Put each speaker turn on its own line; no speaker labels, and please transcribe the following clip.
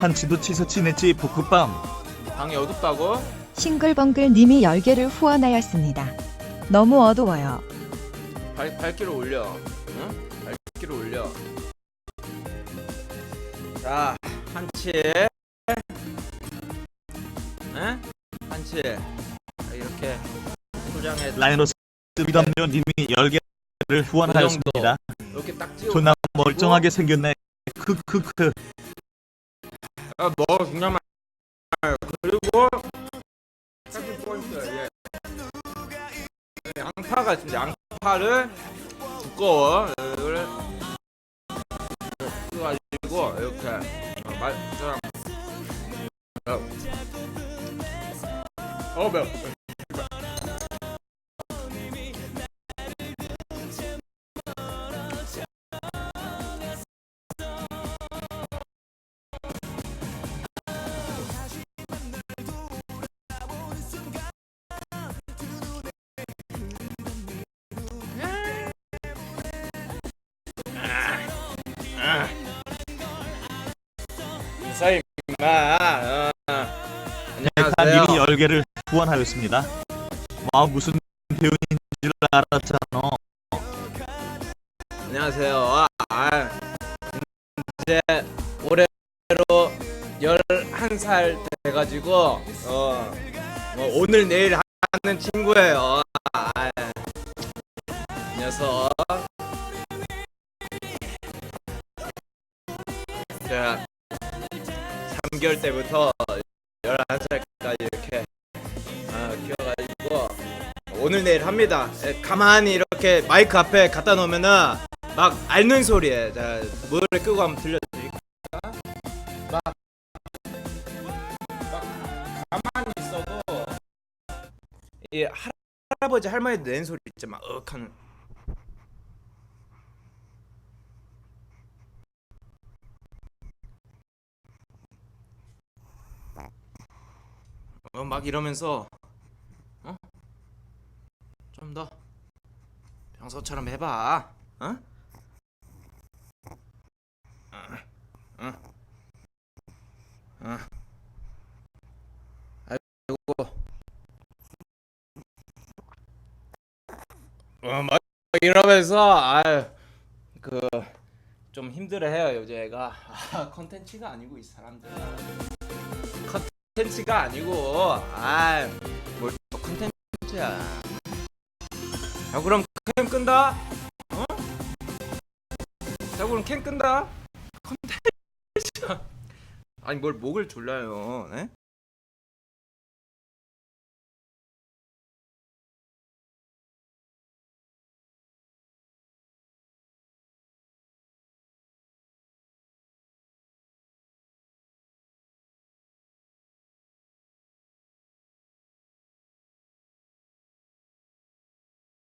한치도 치서치냈지 볶음밥
방이 어둡다고?
싱글벙글 님이 10개를 후원하였습니다. 너무 어두워요.
발, 발길을 올려 응? 발길을 올려 자 한치 응? 한치 자, 이렇게 포장해
라이너스 믿었며 님이 10개를 후원하였습니다
이렇게 딱 찍어
존나 멀쩡하게 생겼네 크크크
아, 뭐 중요한 말 그리고 세컨 포인트 예. 양파가 있습니다 양파를 두꺼워 이거를 가지고 이렇게 어, 말. 어 매워 인사입니다 어.
다
안녕하세요
님이 10개를 후원하였습니다 와 무슨 배우인 줄 알았잖아
안녕하세요. 아, 아, 이제 올해로 11살 돼가지고 어, 뭐 오늘 내일 하는 친구예요. 아, 이 녀석. 제가 3개월 때부터 11살까지 이렇게 아, 키워가지고 오늘 내일 합니다. 예, 가만히 이렇게 마이크 앞에 갖다 놓으면은 막 앓는 소리에 자 뭐를 끄고 한번 들려드릴게요. 막, 막 가만히 있어도 이 할아버지 할머니들 내는 소리 있죠 막 억하는. 어, 막 이러면서 어? 좀 더 평소처럼 해봐. 어? 어? 어? 막 이러면서 아유 그 좀 힘들어해요 요즘 애가 아 컨텐츠가 아니고 이 사람들 컨텐츠가 아니고 아뭘또 컨텐츠야 자 그럼 캠 끈다 어? 자 그럼 캠 끈다 컨텐츠 아니 뭘 목을 졸라요 네?